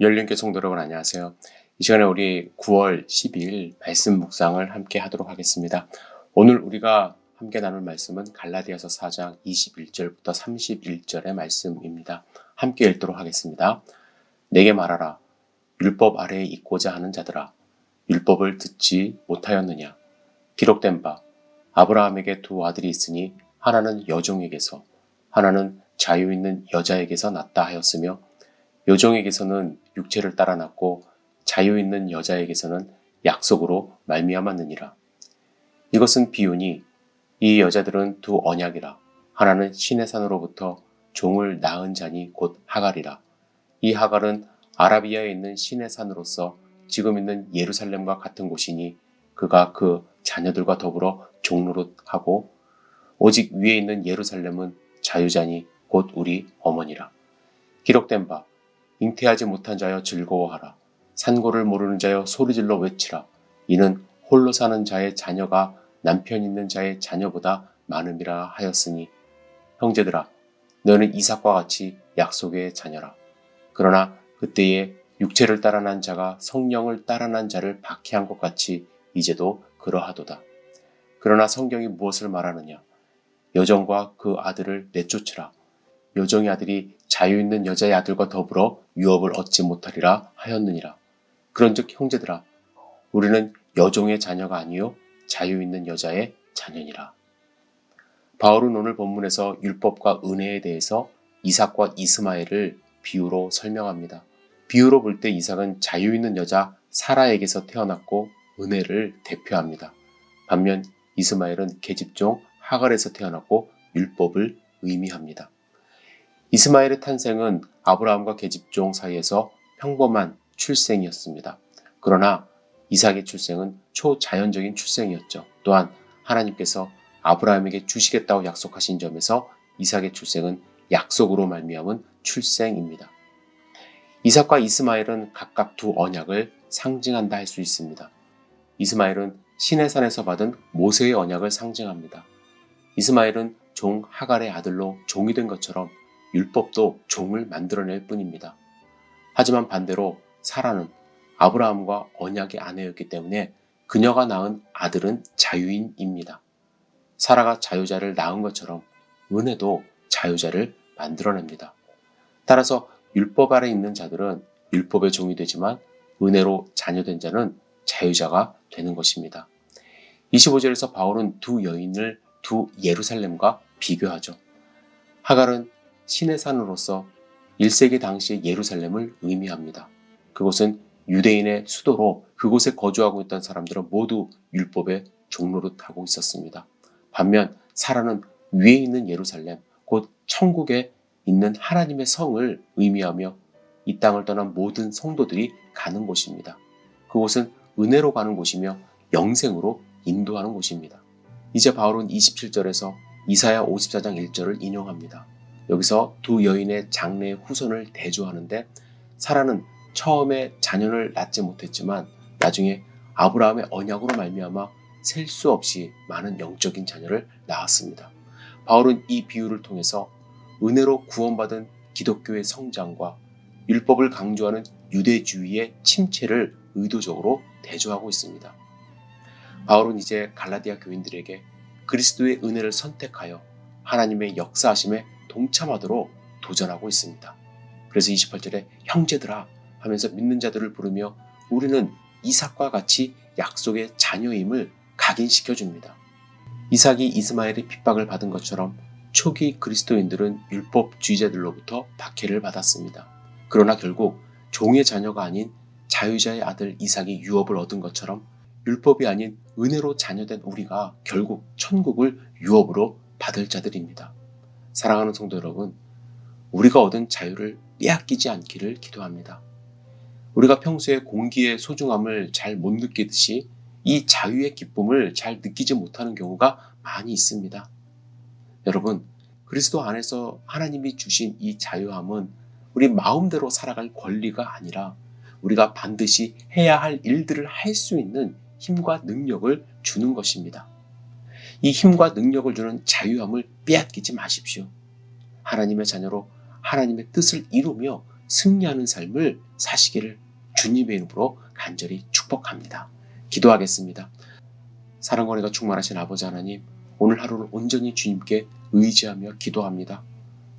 열린교 성도 여러분 안녕하세요. 이 시간에 우리 9월 12일 말씀 묵상을 함께 하도록 하겠습니다. 오늘 우리가 함께 나눌 말씀은 갈라디아서 4장 21절부터 31절의 말씀입니다. 함께 읽도록 하겠습니다. 내게 말하라. 율법 아래에 있고자 하는 자들아. 율법을 듣지 못하였느냐. 기록된 바 아브라함에게 두 아들이 있으니 하나는 여종에게서 하나는 자유 있는 여자에게서 낳다 하였으며 여종에게서는 육체를 따라 낳고 자유 있는 여자에게서는 약속으로 말미암았느니라. 이것은 비유니 이 여자들은 두 언약이라. 하나는 신의 산으로부터 종을 낳은 자니 곧 하갈이라. 이 하갈은 아라비아에 있는 신의 산으로서 지금 있는 예루살렘과 같은 곳이니 그가 그 자녀들과 더불어 종노릇하고 오직 위에 있는 예루살렘은 자유자니 곧 우리 어머니라. 기록된 바 잉태하지 못한 자여 즐거워하라. 산고를 모르는 자여 소리질러 외치라. 이는 홀로 사는 자의 자녀가 남편 있는 자의 자녀보다 많음이라 하였으니 형제들아 너는 이삭과 같이 약속의 자녀라. 그러나 그때에 육체를 따라 난 자가 성령을 따라 난 자를 박해한 것 같이 이제도 그러하도다. 그러나 성경이 무엇을 말하느냐? 여정과 그 아들을 내쫓으라. 여정의 아들이 자유 있는 여자의 아들과 더불어 유업을 얻지 못하리라 하였느니라. 그런즉 형제들아, 우리는 여종의 자녀가 아니요 자유 있는 여자의 자녀니라. 바울은 오늘 본문에서 율법과 은혜에 대해서 이삭과 이스마엘을 비유로 설명합니다. 비유로 볼 때 이삭은 자유 있는 여자 사라에게서 태어났고 은혜를 대표합니다. 반면 이스마엘은 계집종 하갈에서 태어났고 율법을 의미합니다. 이스마엘의 탄생은 아브라함과 계집종 사이에서 평범한 출생이었습니다. 그러나 이삭의 출생은 초자연적인 출생이었죠. 또한 하나님께서 아브라함에게 주시겠다고 약속하신 점에서 이삭의 출생은 약속으로 말미암은 출생입니다. 이삭과 이스마엘은 각각 두 언약을 상징한다 할 수 있습니다. 이스마엘은 신의 산에서 받은 모세의 언약을 상징합니다. 이스마엘은 종 하갈의 아들로 종이 된 것처럼 율법도 종을 만들어낼 뿐입니다. 하지만 반대로 사라는 아브라함과 언약의 아내였기 때문에 그녀가 낳은 아들은 자유인입니다. 사라가 자유자를 낳은 것처럼 은혜도 자유자를 만들어냅니다. 따라서 율법 아래 있는 자들은 율법의 종이 되지만 은혜로 자녀된 자는 자유자가 되는 것입니다. 25절에서 바울은 두 여인을 두 예루살렘과 비교하죠. 하갈은 신의 산으로서 1세기 당시의 예루살렘을 의미합니다. 그곳은 유대인의 수도로 그곳에 거주하고 있던 사람들은 모두 율법의 종로릇하고 있었습니다. 반면 사라는 위에 있는 예루살렘, 곧 천국에 있는 하나님의 성을 의미하며 이 땅을 떠난 모든 성도들이 가는 곳입니다. 그곳은 은혜로 가는 곳이며 영생으로 인도하는 곳입니다. 이제 바울은 27절에서 이사야 54장 1절을 인용합니다. 여기서 두 여인의 장래의 후손을 대조하는데 사라는 처음에 자녀를 낳지 못했지만 나중에 아브라함의 언약으로 말미암아 셀 수 없이 많은 영적인 자녀를 낳았습니다. 바울은 이 비유를 통해서 은혜로 구원받은 기독교의 성장과 율법을 강조하는 유대주의의 침체를 의도적으로 대조하고 있습니다. 바울은 이제 갈라디아 교인들에게 그리스도의 은혜를 선택하여 하나님의 역사하심에 동참하도록 도전하고 있습니다. 그래서 28절에 형제들아 하면서 믿는 자들을 부르며 우리는 이삭과 같이 약속의 자녀임을 각인시켜 줍니다. 이삭이 이스마엘의 핍박을 받은 것처럼 초기 그리스도인들은 율법주의자들로부터 박해를 받았습니다. 그러나 결국 종의 자녀가 아닌 자유자의 아들 이삭이 유업을 얻은 것처럼 율법이 아닌 은혜로 자녀된 우리가 결국 천국을 유업으로 받을 자들입니다. 사랑하는 성도 여러분, 우리가 얻은 자유를 빼앗기지 않기를 기도합니다. 우리가 평소에 공기의 소중함을 잘 못 느끼듯이 이 자유의 기쁨을 잘 느끼지 못하는 경우가 많이 있습니다. 여러분, 그리스도 안에서 하나님이 주신 이 자유함은 우리 마음대로 살아갈 권리가 아니라 우리가 반드시 해야 할 일들을 할 수 있는 힘과 능력을 주는 것입니다. 이 힘과 능력을 주는 자유함을 빼앗기지 마십시오. 하나님의 자녀로 하나님의 뜻을 이루며 승리하는 삶을 사시기를 주님의 이름으로 간절히 축복합니다. 기도하겠습니다. 사랑과 은혜가 충만하신 아버지 하나님, 오늘 하루를 온전히 주님께 의지하며 기도합니다.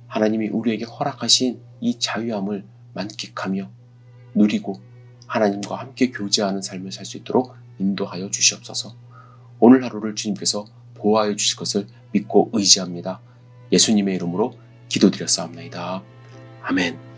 하나님이 우리에게 허락하신 이 자유함을 만끽하며 누리고 하나님과 함께 교제하는 삶을 살 수 있도록 인도하여 주시옵소서. 오늘 하루를 주님께서 보호하여 주실 것을 믿고 의지합니다. 예수님의 이름으로 기도드렸사옵나이다. 아멘.